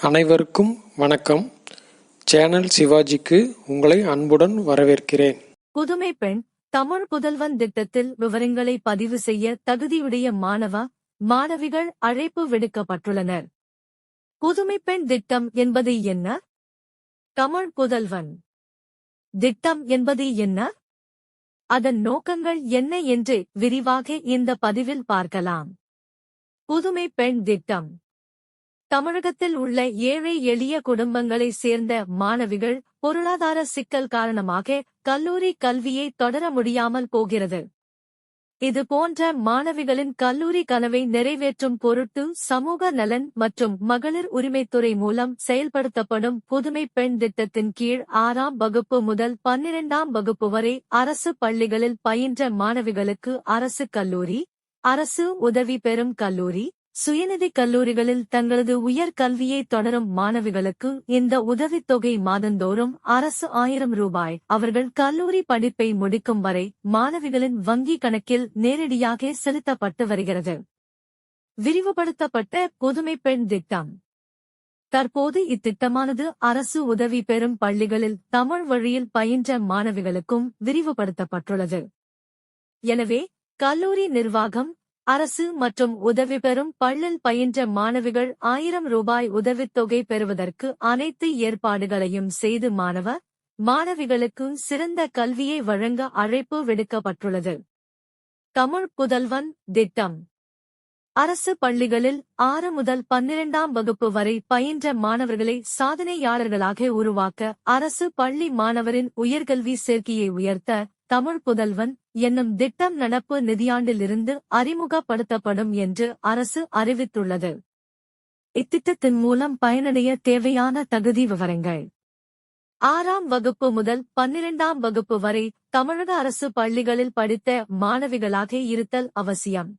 அனைவருக்கும் வணக்கம். சேனல் சிவாஜிக்கு உங்களை அன்புடன் வரவேற்கிறேன். புதுமை பெண் தமிழ் புதல்வன் திட்டத்தில் விவரங்களை பதிவு செய்ய தகுதியுடைய மாணவ மாணவிகள் அழைப்பு விடுக்கப்பட்டுள்ளனர். புதுமை பெண் திட்டம் என்பது என்ன? தமிழ் புதல்வன். திட்டம் என்பது என்ன? அதன் நோக்கங்கள் என்ன என்று விரிவாக இந்த பதிவில் பார்க்கலாம். புதுமை பெண் திட்டம். தமிழகத்தில் உள்ள ஏழை எளிய குடும்பங்களைச் சேர்ந்த மாணவிகள் பொருளாதார சிக்கல் காரணமாக கல்லூரி கல்வியை தொடர முடியாமல் போகிறது. இது போன்ற மாணவிகளின் கல்லூரி கனவை நிறைவேற்றும் பொருட்டு சமூக நலன் மற்றும் மகளிர் உரிமைத்துறை மூலம் செயல்படுத்தப்படும் புதுமை பெண் திட்டத்தின் கீழ் ஆறாம் வகுப்பு முதல் பன்னிரெண்டாம் வகுப்பு வரை அரசு பள்ளிகளில் பயின்ற மாணவிகளுக்கு அரசு கல்லூரி அரசு உதவி பெறும் கல்லூரி சுயநிதி கல்லூரிகளில் தங்களது உயர் கல்வியை தொடரும் மாணவிகளுக்கு இந்த உதவித்தொகை மாதந்தோறும் அரசு ஆயிரம் ரூபாய். அவர்கள் கல்லூரி படிப்பை முடிக்கும் வரை மாணவிகளின் வங்கி கணக்கில் நேரடியாக செலுத்தப்பட்டு வருகிறது. விரிவுபடுத்தப்பட்ட புதுமை பெண் திட்டம். தற்போது இத்திட்டமானது அரசு உதவி பெறும் பள்ளிகளில் தமிழ் வழியில் பயின்ற மாணவிகளுக்கும் விரிவுபடுத்தப்பட்டுள்ளது. எனவே கல்லூரி நிர்வாகம் அரசு மற்றும் உதவி பெறும் பள்ளல் பயின்ற மாணவிகள் ஆயிரம் ரூபாய் உதவித்தொகை பெறுவதற்கு அனைத்து ஏற்பாடுகளையும் செய்து மாணவ மாணவிகளுக்கு சிறந்த கல்வியை வழங்க அழைப்பு விடுக்கப்பட்டுள்ளது. தமிழ் புதல்வன் திட்டம். அரசு பள்ளிகளில் ஆறு முதல் பன்னிரெண்டாம் வகுப்பு வரை பயின்ற மாணவர்களை சாதனையாளர்களாக உருவாக்க அரசு பள்ளி மாணவரின் உயர்கல்வி சேர்க்கையை உயர்த்த தமிழ் புதல்வன் என்னும் திட்டம் நடப்பு நிதியாண்டிலிருந்து அறிமுகப்படுத்தப்படும் என்று அரசு அறிவித்துள்ளது. இத்திட்டத்தின் மூலம் பயனடைய தேவையான தகுதி விவரங்கள். ஆறாம் வகுப்பு முதல் பன்னிரெண்டாம் வகுப்பு வரை தமிழக அரசு பள்ளிகளில் படித்த மாணவிகளாக இருத்தல் அவசியம்.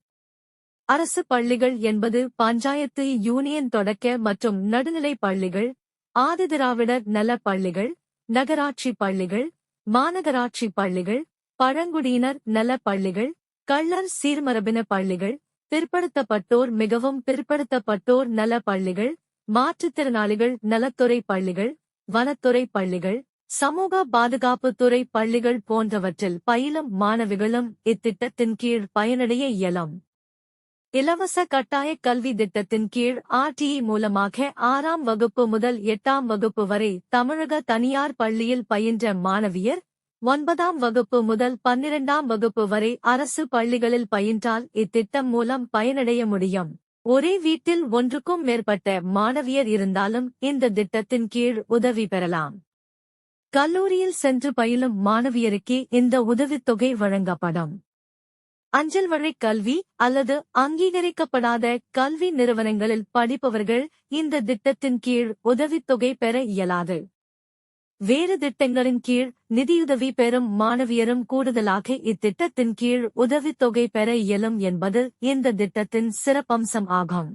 அரசு பள்ளிகள் என்பது பஞ்சாயத்து யூனியன் தொடக்க மற்றும் நடுநிலை பள்ளிகள் ஆதிதிராவிடர் நல பள்ளிகள் நகராட்சி பள்ளிகள் மாநகராட்சி பள்ளிகள் பழங்குடியினர் நல பள்ளிகள் கள்ளர் சீர்மரபின பள்ளிகள் பிற்படுத்தப்பட்டோர் மிகவும் பிற்படுத்தப்பட்டோர் நல பள்ளிகள் மாற்றுத்திறனாளிகள் நலத்துறை பள்ளிகள் வனத்துறை பள்ளிகள் சமூக பாதுகாப்புத்துறை பள்ளிகள் போன்றவற்றில் பயிலும் மாணவிகளும் இத்திட்டத்தின் கீழ் பயனடைய இயலும். இலவச கட்டாய கல்வி திட்டத்தின் கீழ் ஆர்டிஇ மூலமாக ஆறாம் வகுப்பு முதல் எட்டாம் வகுப்பு வரை தமிழக தனியார் பள்ளியில் பயின்ற மாணவியர் ஒன்பதாம் வகுப்பு முதல் பன்னிரண்டாம் வகுப்பு வரை அரசு பள்ளிகளில் பயின்றால் இத்திட்டம் மூலம் பயனடைய முடியும். ஒரே வீட்டில் ஒன்றுக்கும் மேற்பட்ட மாணவியர் இருந்தாலும் இந்த திட்டத்தின் கீழ் உதவி பெறலாம். கல்லூரியில் சென்று பயிலும் மாணவியருக்கே இந்த உதவித்தொகை வழங்கப்படும். அஞ்சல் வழி கல்வி அல்லது அங்கீகரிக்கப்படாத கல்வி நிறுவனங்களில் படிப்பவர்கள் இந்த திட்டத்தின் கீழ் உதவித்தொகை பெற இயலாது. வேறு திட்டங்களின் கீழ் நிதியுதவி பெறும் மாணவியரும் கூடுதலாக இத்திட்டத்தின் கீழ் உதவித்தொகை பெற இயலும் என்பது இந்த திட்டத்தின் சிறப்பம்சம் ஆகும்.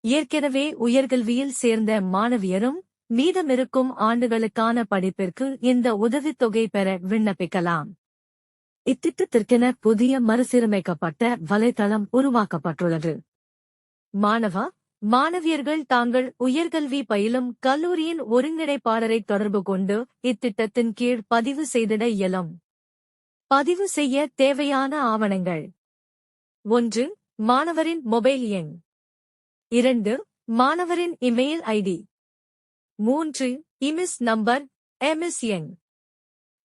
ஏற்கனவே உயர்கல்வியில் சேர்ந்த மாணவியரும் மீதமிருக்கும் ஆண்டுகளுக்கான படிப்பிற்கு இந்த உதவித்தொகை பெற விண்ணப்பிக்கலாம். இத்திட்டத்திற்கென புதிய மறுசீரமைக்கப்பட்ட வலைதளம் உருவாக்கப்பட்டுள்ளது. மாணவ மாணவியர்கள் தாங்கள் உயர்கல்வி பயிலும் கல்லூரியின் ஒருங்கிணைப்பாளரை தொடர்பு கொண்டு இத்திட்டத்தின் கீழ் பதிவு செய்திட இயலும். பதிவு செய்ய தேவையான ஆவணங்கள். ஒன்று மாணவரின் மொபைல் எண். இரண்டு மாணவரின் இமெயில் ஐடி. மூன்று இமிஸ் நம்பர் எம்எஸ் எண்.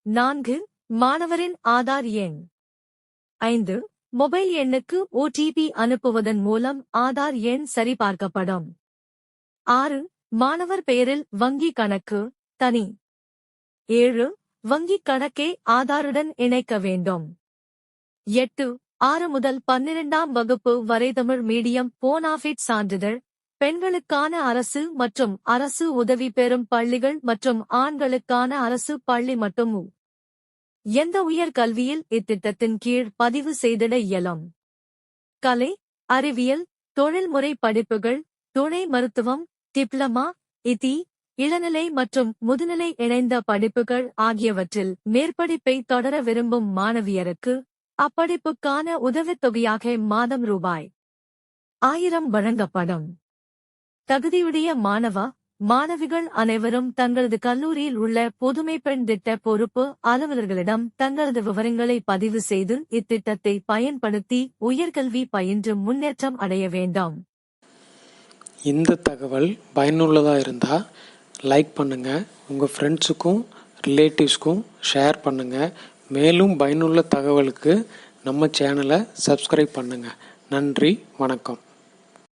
நான்கு மாணவரின் ஆதார் எண் ஐந்து. மொபைல் எண்ணுக்கு ஓடிபி அனுப்புவதன் மூலம் ஆதார் எண் சரிபார்க்கப்படும். ஆறு. மாணவர் பெயரில் வங்கி கணக்கு தனி. ஏழு. வங்கிக் கணக்கை ஆதாருடன் இணைக்க வேண்டும். எட்டு. ஆறு முதல் பன்னிரெண்டாம் வகுப்பு வரை தமிழ் மீடியம் போனாஃபிட் சான்றிதழ் பெண்களுக்கான அரசு மற்றும் அரசு உதவி பெறும் பள்ளிகள் மற்றும் ஆண்களுக்கான அரசு பள்ளி மட்டும் எந்த உயர் கல்வியில் இத்திட்டத்தின் கீழ் பதிவு செய்திட இயலும்? கலை அறிவியல் தொழில்முறை படிப்புகள் துணை மருத்துவம் டிப்ளமா இதி இளநிலை மற்றும் முதுநிலை இணைந்த படிப்புகள் ஆகியவற்றில் மேற்படிப்பை தொடர விரும்பும் மாணவியருக்கு அப்படிப்புக்கான உதவித்தொகையாக மாதம் ரூபாய் ஆயிரம் வழங்கப்படும். தகுதியுடைய மாணவா மாணவிகள் அனைவரும் தங்களது கல்லூரியில் உள்ள பொதுமை பெண் திட்ட பொறுப்பு அலுவலர்களிடம் தங்களது விவரங்களை பதிவு செய்து இத்திட்டத்தை பயன்படுத்தி உயர்கல்வி பயின்று முன்னேற்றம் அடைய வேண்டாம். இந்த தகவல் பயனுள்ளதாக இருந்தால் லைக் பண்ணுங்கள் உங்கள் ஃப்ரெண்ட்ஸுக்கும் ரிலேட்டிவ்ஸ்க்கும் ஷேர் பண்ணுங்கள் மேலும் பயனுள்ள தகவலுக்கு நம்ம சேனலை சப்ஸ்கிரைப் பண்ணுங்கள் நன்றி வணக்கம்.